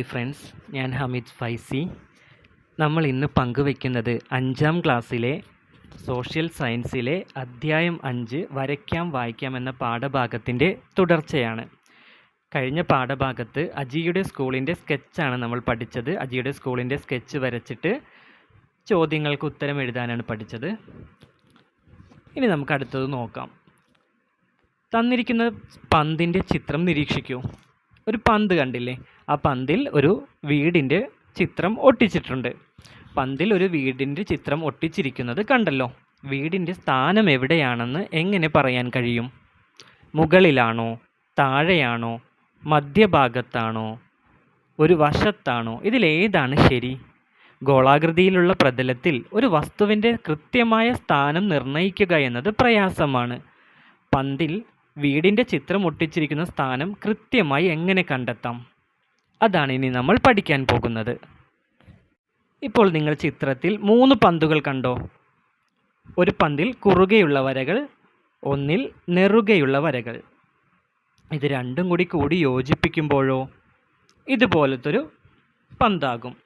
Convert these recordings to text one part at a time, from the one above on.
Hi friends ഞാൻ ഹമീദ് ഫൈസി. നമ്മൾ ഇന്ന് പങ്കുവയ്ക്കുന്നത് അഞ്ചാം ക്ലാസ്സിലെ സോഷ്യൽ സയൻസിലെ അധ്യായം അഞ്ച് വരയ്ക്കാം വായിക്കാം എന്ന പാഠഭാഗത്തിന്റെ തുടർച്ചയാണ്. കഴിഞ്ഞ പാഠഭാഗത്ത് അജിയുടെ സ്കൂളിന്റെ സ്കെച്ചാണ് നമ്മൾ പഠിച്ചത്. അജിയുടെ സ്കൂളിന്റെ സ്കെച്ച് വരച്ചിട്ട് ചോദ്യങ്ങൾക്ക് ഉത്തരം എഴുതാനാണ് പഠിച്ചത്. ഇനി നമുക്ക് അടുത്തത് നോക്കാം. തന്നിരിക്കുന്ന പന്തിന്റെ ചിത്രം നിരീക്ഷിക്കൂ. ഒരു പന്ത് കണ്ടില്ലേ? ആ പന്തിൽ ഒരു വീടിന്റെ ചിത്രം ഒട്ടിച്ചിട്ടുണ്ട്. പന്തിൽ ഒരു വീടിന്റെ ചിത്രം ഒട്ടിച്ചിരിക്കുന്നത് കണ്ടല്ലോ. വീടിന്റെ സ്ഥാനം എവിടെയാണെന്ന് എങ്ങനെ പറയാൻ കഴിയും? മുകളിലാണോ? താഴെയാണോ? മധ്യഭാഗത്താണോ? ഒരു വശത്താണോ? ഇതിലേതാണ് ശരി? ഗോളാകൃതിയിലുള്ള പ്രതലത്തിൽ ഒരു വസ്തുവിന്റെ കൃത്യമായ സ്ഥാനം നിർണയിക്കുക എന്നത് പ്രയാസമാണ്. പന്തിൽ വീടിന്റെ ചിത്രം ഒട്ടിച്ചിരിക്കുന്ന സ്ഥാനം കൃത്യമായി എങ്ങനെ കണ്ടെത്താം? അതാണ് ഇനി നമ്മൾ പഠിക്കാൻ പോകുന്നത്. ഇപ്പോൾ നിങ്ങൾ ചിത്രത്തിൽ മൂന്ന് പന്തുകൾ കണ്ടോ? ഒരു പന്തിൽ കുറുകെയുള്ള വരകൾ ഒന്നിൽ നെറുകയുള്ള വരകൾ. ഇത് രണ്ടും കൂടി കൂടി യോജിപ്പിക്കുമ്പോഴോ ഇതുപോലത്തൊരു പന്താകും.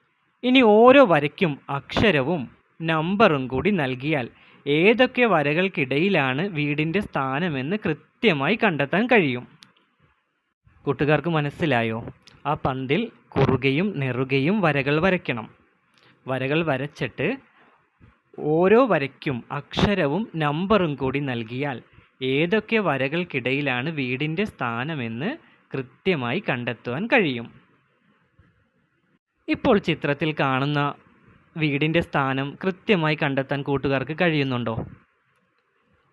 ഇനി ഓരോ വരയ്ക്കും അക്ഷരവും നമ്പറും കൂടി നൽകിയാൽ ഏതൊക്കെ വരകൾക്കിടയിലാണ് വീടിന്റെ സ്ഥാനമെന്ന് കൃത്യമായി കണ്ടെത്താൻ കഴിയും. കൂട്ടുകാർക്ക് മനസ്സിലായോ? ആ പന്തിൽ കുറുകയും നെറുകയും വരകൾ വരയ്ക്കണം. വരകൾ വരച്ചിട്ട് ഓരോ വരയ്ക്കും അക്ഷരവും നമ്പറും കൂടി നൽകിയാൽ ഏതൊക്കെ വരകൾക്കിടയിലാണ് വീടിന്റെ സ്ഥാനമെന്ന് കൃത്യമായി കണ്ടെത്തുവാൻ കഴിയും. ഇപ്പോൾ ചിത്രത്തിൽ കാണുന്ന വീടിന്റെ സ്ഥാനം കൃത്യമായി കണ്ടെത്താൻ കൂട്ടുകാർക്ക് കഴിയുന്നുണ്ടോ?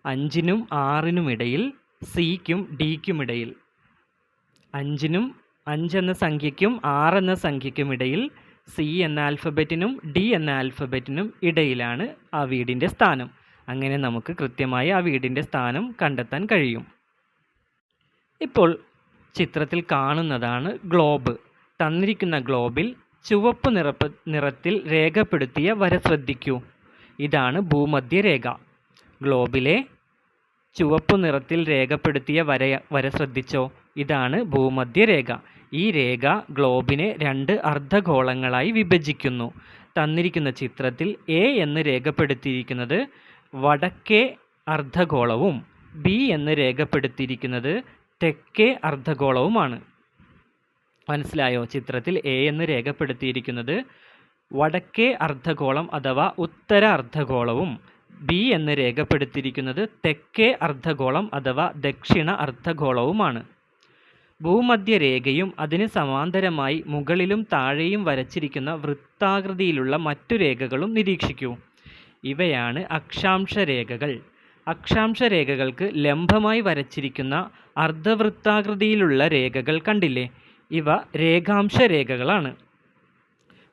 അഞ്ചിനും ആറിനും ഇടയിൽ സിക്കും ഡിക്കും ഇടയിൽ അഞ്ചിനും അഞ്ചെന്ന സംഖ്യയ്ക്കും എന്ന സംഖ്യയ്ക്കും ഇടയിൽ സി എന്ന ആൽഫബറ്റിനും ഡി എന്ന ആൽഫബറ്റിനും ഇടയിലാണ് ആ വീടിന്റെ സ്ഥാനം. അങ്ങനെ നമുക്ക് കൃത്യമായി ആ വീടിന്റെ സ്ഥാനം കണ്ടെത്താൻ കഴിയും. ഇപ്പോൾ ചിത്രത്തിൽ കാണുന്നതാണ് ഗ്ലോബ് തന്നിരിക്കുന്ന ഗ്ലോബിൽ ചുവപ്പ് നിറപ്പ് നിറത്തിൽ രേഖപ്പെടുത്തിയ വര ശ്രദ്ധിക്കൂ. ഇതാണ് ഭൂമധ്യരേഖ ഗ്ലോബിലെ ചുവപ്പ് നിറത്തിൽ രേഖപ്പെടുത്തിയ വര വര ശ്രദ്ധിച്ചോ? ഇതാണ് ഭൂമധ്യരേഖ. ഈ രേഖ ഗ്ലോബിനെ രണ്ട് അർദ്ധഗോളങ്ങളായി വിഭജിക്കുന്നു. തന്നിരിക്കുന്ന ചിത്രത്തിൽ എ എന്ന് രേഖപ്പെടുത്തിയിരിക്കുന്നത് വടക്കേ അർദ്ധഗോളവും ബി എന്ന് രേഖപ്പെടുത്തിയിരിക്കുന്നത് തെക്കേ അർദ്ധഗോളവുമാണ്. മനസ്സിലായോ? ചിത്രത്തിൽ എ എന്ന് രേഖപ്പെടുത്തിയിരിക്കുന്നത് വടക്കേ അർദ്ധഗോളം അഥവാ ഉത്തര അർദ്ധഗോളവും ബി എന്ന് രേഖപ്പെടുത്തിയിരിക്കുന്നത് തെക്കേ അർദ്ധഗോളം അഥവാ ദക്ഷിണ അർദ്ധഗോളവുമാണ്. ഭൂമധ്യരേഖയും അതിന് സമാന്തരമായി മുകളിലും താഴെയും വരച്ചിരിക്കുന്ന വൃത്താകൃതിയിലുള്ള മറ്റു രേഖകളും നിരീക്ഷിക്കൂ. ഇവയാണ് അക്ഷാംശരേഖകൾ. അക്ഷാംശരേഖകൾക്ക് അക്ഷാംശ രേഖകൾക്ക് ലംബമായി വരച്ചിരിക്കുന്ന അർദ്ധവൃത്താകൃതിയിലുള്ള രേഖകൾ കണ്ടില്ലേ? ഇവ രേഖാംശ രേഖകളാണ്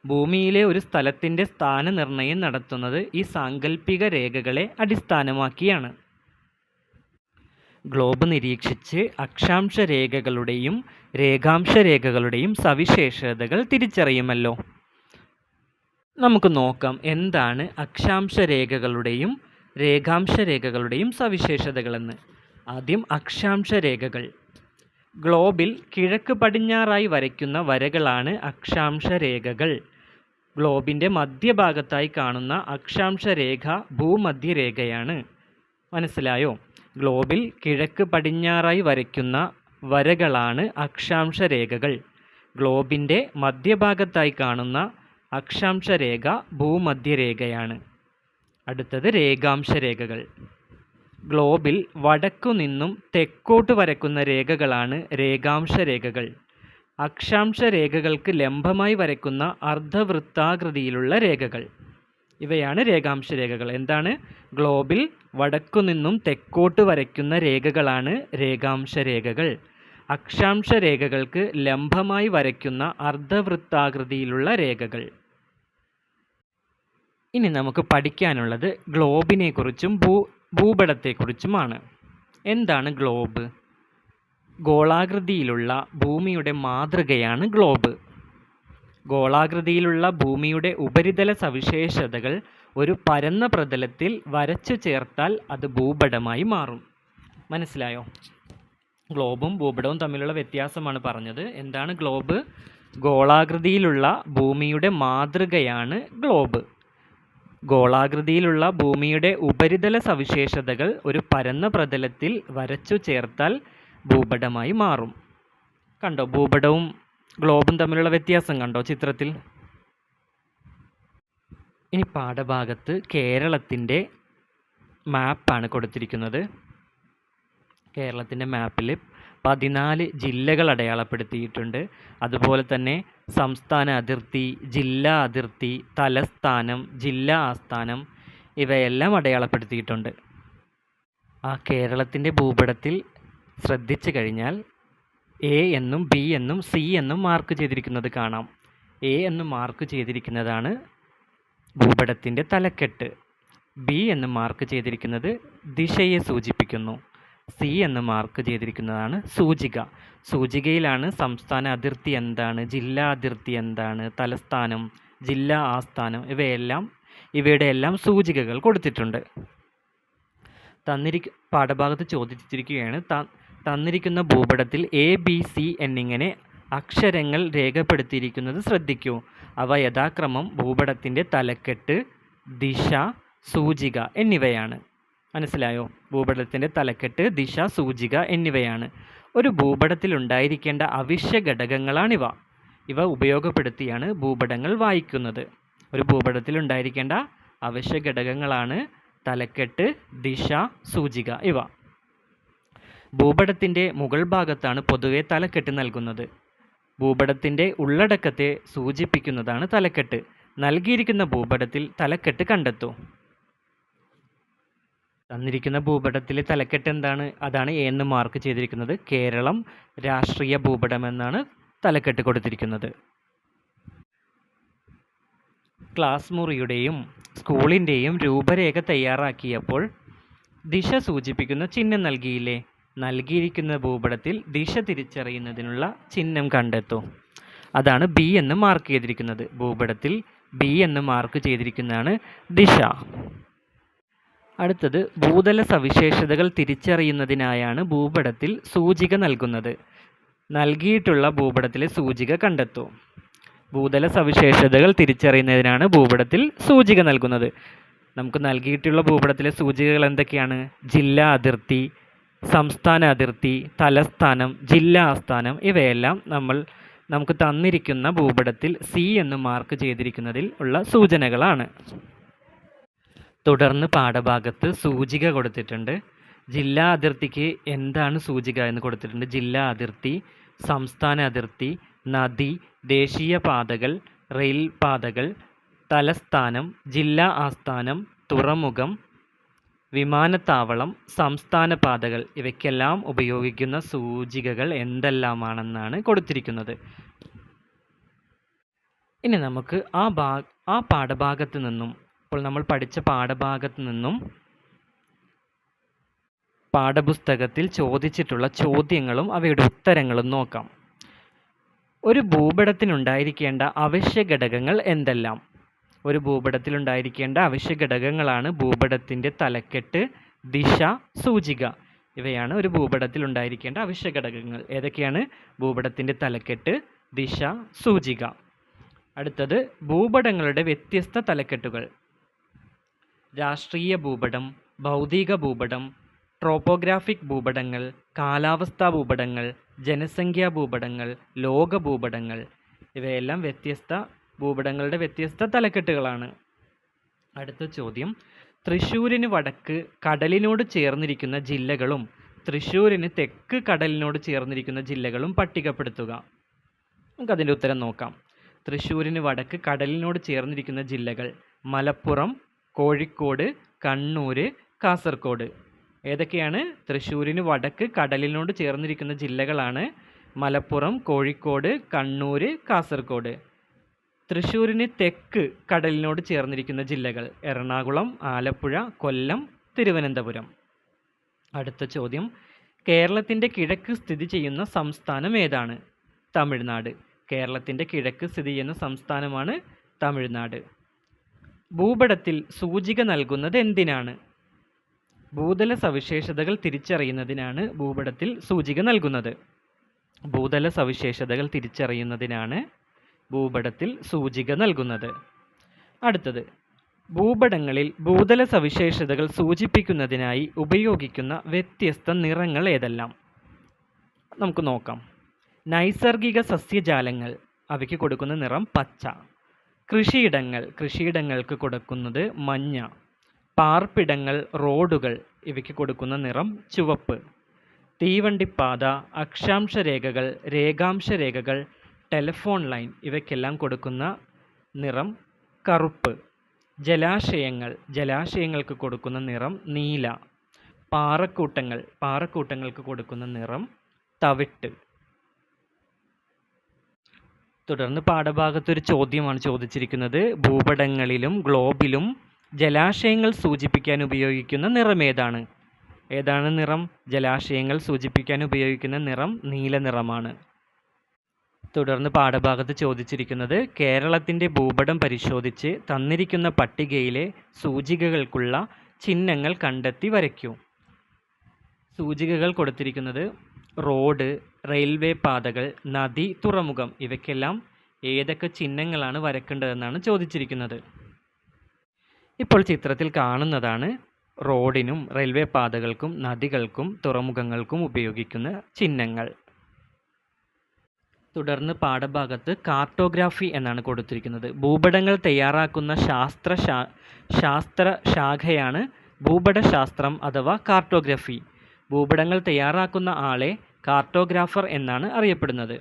ഭൂമിയിലെ ഒരു സ്ഥലത്തിന്റെ സ്ഥാനനിർണയം നടത്തുന്നത് ഈ സാങ്കല്പിക രേഖകളെ അടിസ്ഥാനമാക്കിയാണ്. ഗ്ലോബ് നിരീക്ഷിച്ച് അക്ഷാംശ രേഖകളുടെയും രേഖാംശ രേഖകളുടെയും സവിശേഷതകൾ തിരിച്ചറിയുമല്ലോ. നമുക്ക് നോക്കാം എന്താണ് അക്ഷാംശ രേഖകളുടെയും രേഖാംശ രേഖകളുടെയും സവിശേഷതകളെന്ന്. ആദ്യം അക്ഷാംശ രേഖകൾ ഗ്ലോബിൽ കിഴക്ക് പടിഞ്ഞാറായി വരയ്ക്കുന്ന വരകളാണ് അക്ഷാംശ രേഖകൾ ഗ്ലോബിന്റെ മധ്യഭാഗത്തായി കാണുന്ന അക്ഷാംശ രേഖ ഭൂമധ്യരേഖയാണ്. മനസ്സിലായോ? ഗ്ലോബിൽ കിഴക്ക് പടിഞ്ഞാറായി വരയ്ക്കുന്ന വരകളാണ് അക്ഷാംശ രേഖകൾ ഗ്ലോബിന്റെ മധ്യഭാഗത്തായി കാണുന്ന അക്ഷാംശ രേഖ ഭൂമധ്യരേഖയാണ്. അടുത്തത് രേഖാംശ രേഖകൾ ഗ്ലോബിൽ വടക്കു നിന്നും തെക്കോട്ട് വരക്കുന്ന രേഖകളാണ് രേഖാംശ രേഖകൾ അക്ഷാംശ രേഖകൾക്ക് ലംബമായി വരയ്ക്കുന്ന അർദ്ധവൃത്താകൃതിയിലുള്ള രേഖകൾ. ഇവയാണ് രേഖാംശ രേഖകൾ. എന്താണ്? ഗ്ലോബിൽ വടക്കു നിന്നും തെക്കോട്ട് വരയ്ക്കുന്ന രേഖകളാണ് രേഖാംശ രേഖകൾ. അക്ഷാംശ രേഖകൾക്ക് ലംബമായി വരയ്ക്കുന്ന അർദ്ധവൃത്താകൃതിയിലുള്ള രേഖകൾ. ഇനി നമുക്ക് പഠിക്കാനുള്ളത് ഗ്ലോബിനെക്കുറിച്ചും ഭൂ ഭൂപടത്തെക്കുറിച്ചുമാണ്. എന്താണ് ഗ്ലോബ്? ഗോളാകൃതിയിലുള്ള ഭൂമിയുടെ മാതൃകയാണ് ഗ്ലോബ്. ഗോളാകൃതിയിലുള്ള ഭൂമിയുടെ ഉപരിതല സവിശേഷതകൾ ഒരു പരന്ന പ്രതലത്തിൽ വരച്ചു ചേർത്താൽ അത് ഭൂപടമായി മാറും. മനസ്സിലായോ? ഗ്ലോബും ഭൂപടവും തമ്മിലുള്ള വ്യത്യാസമാണ് പറഞ്ഞത്. എന്താണ് ഗ്ലോബ് ഗോളാകൃതിയിലുള്ള ഭൂമിയുടെ മാതൃകയാണ് ഗ്ലോബ് ഗോളാകൃതിയിലുള്ള ഭൂമിയുടെ ഉപരിതല സവിശേഷതകൾ ഒരു പരന്ന പ്രതലത്തിൽ വരച്ചു ചേർത്താൽ ഭൂപടമായി മാറും. കണ്ടോ? ഭൂപടവും ഗ്ലോബും തമ്മിലുള്ള വ്യത്യാസം കണ്ടോ ചിത്രത്തിൽ? ഇനി പാഠഭാഗത്ത് കേരളത്തിന്റെ മാപ്പാണ് കൊടുത്തിരിക്കുന്നത്. കേരളത്തിന്റെ മാപ്പിൽ പതിനാല് ജില്ലകൾ അടയാളപ്പെടുത്തിയിട്ടുണ്ട്. അതുപോലെ തന്നെ സംസ്ഥാന അതിർത്തി ജില്ലാ അതിർത്തി തലസ്ഥാനം ജില്ലാ ആസ്ഥാനം ഇവയെല്ലാം അടയാളപ്പെടുത്തിയിട്ടുണ്ട്. ആ കേരളത്തിന്റെ ഭൂപടത്തിൽ ശ്രദ്ധിച്ചു കഴിഞ്ഞാൽ എ എന്നും ബി എന്നും സി എന്നും മാർക്ക് ചെയ്തിരിക്കുന്നത് കാണാം. എ എന്ന് മാർക്ക് ചെയ്തിരിക്കുന്നതാണ് ഭൂപടത്തിന്റെ തലക്കെട്ട്. ബി എന്ന് മാർക്ക് ചെയ്തിരിക്കുന്നത് ദിശയെ സൂചിപ്പിക്കുന്നു. സി എന്ന് മാർക്ക് ചെയ്തിരിക്കുന്നതാണ് സൂചിക. സൂചികയിലാണ് സംസ്ഥാന അതിർത്തി എന്താണ് ജില്ലാ അതിർത്തി എന്താണ് തലസ്ഥാനം ജില്ലാ ആസ്ഥാനം ഇവയെല്ലാം ഇവയുടെ എല്ലാം സൂചികകൾ കൊടുത്തിട്ടുണ്ട്. തന്നിരിക്ക പാഠഭാഗത്ത് ചോദിച്ചിരിക്കുകയാണ് തന്നിരിക്കുന്ന ഭൂപടത്തിൽ എ ബി സി എന്നിങ്ങനെ അക്ഷരങ്ങൾ രേഖപ്പെടുത്തിയിരിക്കുന്നത് ശ്രദ്ധിക്കൂ. അവ യഥാക്രമം ഭൂപടത്തിന്റെ തലക്കെട്ട് ദിശ സൂചിക എന്നിവയാണ്. മനസ്സിലായോ? ഭൂപടത്തിന്റെ തലക്കെട്ട് ദിശ സൂചിക എന്നിവയാണ്. ഒരു ഭൂപടത്തിൽ ഉണ്ടായിരിക്കേണ്ട അവശ്യ ഘടകങ്ങളാണിവ. ഇവ ഉപയോഗപ്പെടുത്തിയാണ് ഭൂപടങ്ങൾ വായിക്കുന്നത്. ഒരു ഭൂപടത്തിൽ ഉണ്ടായിരിക്കേണ്ട അവശ്യ ഘടകങ്ങളാണ് തലക്കെട്ട് ദിശ സൂചിക ഇവ. ഭൂപടത്തിന്റെ മുകൾ ഭാഗത്താണ് പൊതുവെ തലക്കെട്ട് നൽകുന്നത്. ഭൂപടത്തിന്റെ ഉള്ളടക്കത്തെ സൂചിപ്പിക്കുന്നതാണ് തലക്കെട്ട്. നൽകിയിരിക്കുന്ന ഭൂപടത്തിൽ തലക്കെട്ട് കണ്ടെത്തൂ. തന്നിരിക്കുന്ന ഭൂപടത്തിലെ തലക്കെട്ട് എന്താണ്? അതാണ് എന്ന് മാർക്ക് ചെയ്തിരിക്കുന്നത്. കേരളം രാഷ്ട്രീയ ഭൂപടം എന്നാണ് തലക്കെട്ട് കൊടുത്തിരിക്കുന്നത്. ക്ലാസ് മുറിയുടെയും സ്കൂളിന്റെയും രൂപരേഖ തയ്യാറാക്കിയപ്പോൾ ദിശ സൂചിപ്പിക്കുന്ന ചിഹ്നം നൽകിയില്ലേ? നൽകിയിരിക്കുന്ന ഭൂപടത്തിൽ ദിശ തിരിച്ചറിയുന്നതിനുള്ള ചിഹ്നം കണ്ടെത്തൂ. അതാണ് ബി എന്ന് മാർക്ക് ചെയ്തിരിക്കുന്നത്. ഭൂപടത്തിൽ ബി എന്ന് മാർക്ക് ചെയ്തിരിക്കുന്നതാണ് ദിശ. അടുത്തത് ഭൂതല സവിശേഷതകൾ തിരിച്ചറിയുന്നതിനായാണ് ഭൂപടത്തിൽ സൂചിക നൽകുന്നത്. നൽകിയിട്ടുള്ള ഭൂപടത്തിലെ സൂചിക കണ്ടെത്തൂ. ഭൂതല സവിശേഷതകൾ തിരിച്ചറിയുന്നതിനാണ് ഭൂപടത്തിൽ സൂചിക നൽകുന്നത്. നമുക്ക് നൽകിയിട്ടുള്ള ഭൂപടത്തിലെ സൂചികകൾ എന്തൊക്കെയാണ്? ജില്ലാ അതിർത്തി സംസ്ഥാന അതിർത്തി തലസ്ഥാനം ജില്ലാ ആസ്ഥാനം ഇവയെല്ലാം നമ്മൾ നമുക്ക് തന്നിരിക്കുന്ന ഭൂപടത്തിൽ സി എന്ന് മാർക്ക് ചെയ്തിരിക്കുന്നതിൽ ഉള്ള സൂചനകളാണ്. തുടർന്ന് പാഠഭാഗത്ത് സൂചിക കൊടുത്തിട്ടുണ്ട്. ജില്ലാ അതിർത്തിക്ക് എന്താണ് സൂചിക എന്ന് കൊടുത്തിട്ടുണ്ട്. ജില്ലാ അതിർത്തി സംസ്ഥാന അതിർത്തി നദി ദേശീയ പാതകൾ റെയിൽ പാതകൾ തലസ്ഥാനം ജില്ലാ ആസ്ഥാനം തുറമുഖം വിമാനത്താവളം സംസ്ഥാന പാതകൾ ഇവയ്ക്കെല്ലാം ഉപയോഗിക്കുന്ന സൂചികകൾ എന്തെല്ലാമാണെന്നാണ് കൊടുത്തിരിക്കുന്നത്. ഇനി നമുക്ക് ആ ഭാ ആ പാഠഭാഗത്ത് നിന്നും ഇപ്പോൾ നമ്മൾ പഠിച്ച പാഠഭാഗത്ത് നിന്നും പാഠപുസ്തകത്തിൽ ചോദിച്ചിട്ടുള്ള ചോദ്യങ്ങളും അവയുടെ ഉത്തരങ്ങളും നോക്കാം. ഒരു ഭൂപടത്തിനുണ്ടായിരിക്കേണ്ട അവശ്യ ഘടകങ്ങൾ എന്തെല്ലാം? ഒരു ഭൂപടത്തിലുണ്ടായിരിക്കേണ്ട അവശ്യ ഘടകങ്ങളാണ് ഭൂപടത്തിന്റെ തലക്കെട്ട് ദിശ സൂചിക. ഇവയാണ് ഒരു ഭൂപടത്തിൽ ഉണ്ടായിരിക്കേണ്ട അവശ്യ ഘടകങ്ങൾ ഏതൊക്കെയാണ്? ഭൂപടത്തിന്റെ തലക്കെട്ട് ദിശ സൂചിക. അടുത്തത് ഭൂപടങ്ങളുടെ വ്യത്യസ്ത തലക്കെട്ടുകൾ. രാഷ്ട്രീയ ഭൂപടം ഭൗതിക ഭൂപടം ട്രോപ്പോഗ്രാഫിക് ഭൂപടങ്ങൾ കാലാവസ്ഥാ ഭൂപടങ്ങൾ ജനസംഖ്യാ ഭൂപടങ്ങൾ ലോക ഭൂപടങ്ങൾ. ഇവയെല്ലാം വ്യത്യസ്ത ഭൂപടങ്ങളുടെ വ്യത്യസ്ത തലക്കെട്ടുകളാണ്. അടുത്ത ചോദ്യം. തൃശ്ശൂരിന് വടക്ക് കടലിനോട് ചേർന്നിരിക്കുന്ന ജില്ലകളും തൃശ്ശൂരിന് തെക്ക് കടലിനോട് ചേർന്നിരിക്കുന്ന ജില്ലകളും പട്ടികപ്പെടുത്തുക. നമുക്കതിന്റെ ഉത്തരം നോക്കാം. തൃശ്ശൂരിന് വടക്ക് കടലിനോട് ചേർന്നിരിക്കുന്ന ജില്ലകൾ മലപ്പുറം കോഴിക്കോട് കണ്ണൂർ കാസർഗോഡ്. ഏതൊക്കെയാണ്? തൃശ്ശൂരിന് വടക്ക് കടലിനോട് ചേർന്നിരിക്കുന്ന ജില്ലകളാണ് മലപ്പുറം കോഴിക്കോട് കണ്ണൂർ കാസർഗോഡ്. തൃശ്ശൂരിന് തെക്ക് കടലിനോട് ചേർന്നിരിക്കുന്ന ജില്ലകൾ എറണാകുളം ആലപ്പുഴ കൊല്ലം തിരുവനന്തപുരം. അടുത്ത ചോദ്യം. കേരളത്തിന്റെ കിഴക്ക് സ്ഥിതി ചെയ്യുന്ന സംസ്ഥാനം ഏതാണ്? തമിഴ്നാട്. കേരളത്തിന്റെ കിഴക്ക് സ്ഥിതി ചെയ്യുന്ന സംസ്ഥാനമാണ് തമിഴ്നാട്. ഭൂപടത്തിൽ സൂചിക നൽകുന്നത് എന്തിനാണ്? ഭൂതല സവിശേഷതകൾ തിരിച്ചറിയുന്നതിനാണ് ഭൂപടത്തിൽ സൂചിക നൽകുന്നത്. ഭൂതല സവിശേഷതകൾ തിരിച്ചറിയുന്നതിനാണ് ഭൂപടത്തിൽ സൂചിക നൽകുന്നത്. അടുത്തത്. ഭൂപടങ്ങളിൽ ഭൂതല സവിശേഷതകൾ സൂചിപ്പിക്കുന്നതിനായി ഉപയോഗിക്കുന്ന വ്യത്യസ്ത നിറങ്ങൾ ഏതെല്ലാം? നമുക്ക് നോക്കാം. നൈസർഗിക സസ്യജാലങ്ങൾ അവയ്ക്ക് കൊടുക്കുന്ന നിറം പച്ച. കൃഷിയിടങ്ങൾ കൃഷിയിടങ്ങൾക്ക് കൊടുക്കുന്നത് മഞ്ഞ. പാർപ്പിടങ്ങൾ റോഡുകൾ ഇവയ്ക്ക് കൊടുക്കുന്ന നിറം ചുവപ്പ്. തീവണ്ടിപ്പാത അക്ഷാംശ രേഖകൾ രേഖാംശ രേഖകൾ ടെലിഫോൺ ലൈൻ ഇവയ്ക്കെല്ലാം കൊടുക്കുന്ന നിറം കറുപ്പ്. ജലാശയങ്ങൾ ജലാശയങ്ങൾക്ക് കൊടുക്കുന്ന നിറം നീല. പാറക്കൂട്ടങ്ങൾ പാറക്കൂട്ടങ്ങൾക്ക് കൊടുക്കുന്ന നിറം തവിട്ട്. തുടർന്ന് പാഠഭാഗത്തൊരു ചോദ്യമാണ് ചോദിച്ചിരിക്കുന്നത്. ഭൂപടങ്ങളിലും ഗ്ലോബിലും ജലാശയങ്ങൾ സൂചിപ്പിക്കാൻ ഉപയോഗിക്കുന്ന നിറം ഏതാണ്? ഏതാണ് നിറം? ജലാശയങ്ങൾ സൂചിപ്പിക്കാൻ ഉപയോഗിക്കുന്ന നിറം നീല നിറമാണ്. തുടർന്ന് പാഠഭാഗത്ത് ചോദിച്ചിരിക്കുന്നത് കേരളത്തിന്റെ ഭൂപടം പരിശോധിച്ച് തന്നിരിക്കുന്ന പട്ടികയിലെ സൂചികകൾക്കുള്ള ചിഹ്നങ്ങൾ കണ്ടെത്തി വരയ്ക്കൂ. സൂചികകൾ കൊടുത്തിരിക്കുന്നത് റോഡ് റെയിൽവേ പാതകൾ നദി തുറമുഖം ഇവയ്ക്കെല്ലാം ഏതൊക്കെ ചിഹ്നങ്ങളാണ് വരക്കേണ്ടതെന്നാണ് ചോദിച്ചിരിക്കുന്നത്. ഇപ്പോൾ ചിത്രത്തിൽ കാണുന്നതാണ് റോഡിനും റെയിൽവേ പാതകൾക്കും നദികൾക്കും തുറമുഖങ്ങൾക്കും ഉപയോഗിക്കുന്ന ചിഹ്നങ്ങൾ. തുടർന്ന് പാഠഭാഗത്ത് കാർട്ടോഗ്രാഫി എന്നാണ് കൊടുത്തിരിക്കുന്നത്. ഭൂപടങ്ങൾ തയ്യാറാക്കുന്ന ശാസ്ത്ര ശാസ്ത്ര ശാഖയാണ് ഭൂപടശാസ്ത്രം അഥവാ കാർട്ടോഗ്രഫി. ഭൂപടങ്ങൾ തയ്യാറാക്കുന്ന ആളെ കാർട്ടോഗ്രാഫർ എന്നാണ് അറിയപ്പെടുന്നത്.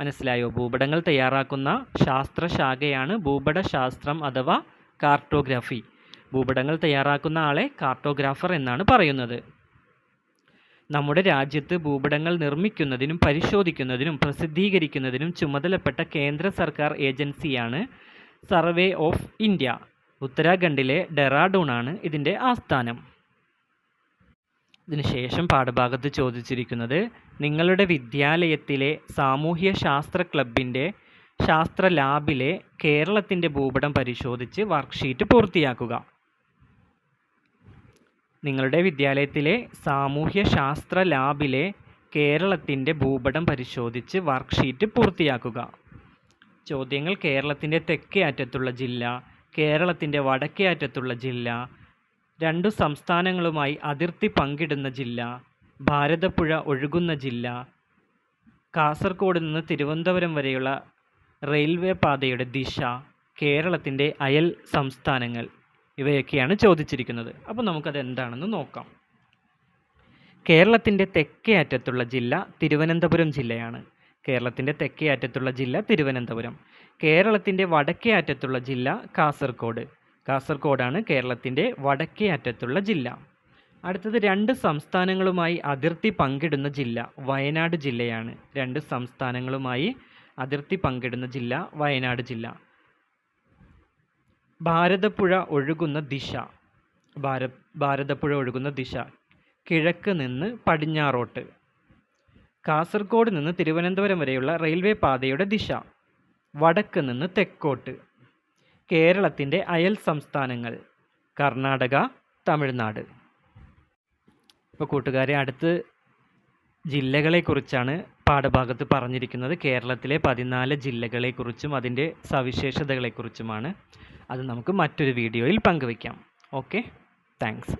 മനസ്സിലായോ? ഭൂപടങ്ങൾ തയ്യാറാക്കുന്ന ശാസ്ത്ര ശാഖയാണ് ഭൂപടശാസ്ത്രം അഥവാ കാർട്ടോഗ്രാഫി. ഭൂപടങ്ങൾ തയ്യാറാക്കുന്ന ആളെ കാർട്ടോഗ്രാഫർ എന്നാണ് പറയുന്നത്. നമ്മുടെ രാജ്യത്ത് ഭൂപടങ്ങൾ നിർമ്മിക്കുന്നതിനും പരിശോധിക്കുന്നതിനും പ്രസിദ്ധീകരിക്കുന്നതിനും ചുമതലപ്പെട്ട കേന്ദ്ര സർക്കാർ ഏജൻസിയാണ് സർവേ ഓഫ് ഇന്ത്യ. ഉത്തരാഖണ്ഡിലെ ഡെറാഡൂണാണ് ഇതിന്റെ ആസ്ഥാനം. ഇതിനുശേഷം പാഠഭാഗത്ത് ചോദിച്ചിരിക്കുന്നത് നിങ്ങളുടെ വിദ്യാലയത്തിലെ സാമൂഹ്യ ശാസ്ത്ര ക്ലബിന്റെ ശാസ്ത്ര ലാബിലെ കേരളത്തിന്റെ ഭൂപടം പരിശോധിച്ച് വർക്ക്ഷീറ്റ് പൂർത്തിയാക്കുക. നിങ്ങളുടെ വിദ്യാലയത്തിലെ സാമൂഹ്യ ശാസ്ത്ര ലാബിലെ കേരളത്തിന്റെ ഭൂപടം പരിശോധിച്ച് വർക്ക്ഷീറ്റ് പൂർത്തിയാക്കുക. ചോദ്യങ്ങൾ കേരളത്തിന്റെ തെക്കേ അറ്റത്തുള്ള ജില്ല കേരളത്തിന്റെ വടക്കേ അറ്റത്തുള്ള ജില്ല രണ്ടു സംസ്ഥാനങ്ങളുമായി അതിർത്തി പങ്കിടുന്ന ജില്ല ഭാരതപ്പുഴ ഒഴുകുന്ന ജില്ല കാസർഗോഡ് നിന്ന് തിരുവനന്തപുരം വരെയുള്ള റെയിൽവേ പാതയുടെ ദിശ കേരളത്തിന്റെ അയൽ സംസ്ഥാനങ്ങൾ. ഇവയൊക്കെയാണ് ചോദിച്ചിരിക്കുന്നത്. അപ്പോൾ നമുക്കത് എന്താണെന്ന് നോക്കാം. കേരളത്തിന്റെ തെക്കേ അറ്റത്തുള്ള ജില്ല തിരുവനന്തപുരം ജില്ലയാണ്. കേരളത്തിന്റെ തെക്കേ അറ്റത്തുള്ള ജില്ല തിരുവനന്തപുരം. കേരളത്തിന്റെ വടക്കേ അറ്റത്തുള്ള ജില്ല കാസർഗോഡ്. കാസർഗോഡാണ് കേരളത്തിന്റെ വടക്കേ അറ്റത്തുള്ള ജില്ല. അടുത്തത് രണ്ട് സംസ്ഥാനങ്ങളുമായി അതിർത്തി പങ്കിടുന്ന ജില്ല വയനാട് ജില്ലയാണ്. രണ്ട് സംസ്ഥാനങ്ങളുമായി അതിർത്തി പങ്കിടുന്ന ജില്ല വയനാട് ജില്ല. ഭാരതപ്പുഴ ഒഴുകുന്ന ദിശ. ഭാര ഭാരതപ്പുഴ ഒഴുകുന്ന ദിശ. കിഴക്ക് നിന്ന് പടിഞ്ഞാറോട്ട്. കാസർഗോഡ് നിന്ന് തിരുവനന്തപുരം വരെയുള്ള റെയിൽവേ പാതയുടെ ദിശ. വടക്ക് നിന്ന് തെക്കോട്ട്. കേരളത്തിന്റെ അയൽ സംസ്ഥാനങ്ങൾ. കർണാടക തമിഴ്നാട്. ഇപ്പോൾ കൂട്ടുകാരെ അടുത്ത് ജില്ലകളെക്കുറിച്ചാണ് പാഠഭാഗത്ത് പറഞ്ഞിരിക്കുന്നത്. കേരളത്തിലെ പതിനാല് ജില്ലകളെക്കുറിച്ചും അതിന്റെ സവിശേഷതകളെക്കുറിച്ചുമാണ്. അത് നമുക്ക് മറ്റൊരു വീഡിയോയിൽ പങ്കുവയ്ക്കാം. Okay thanks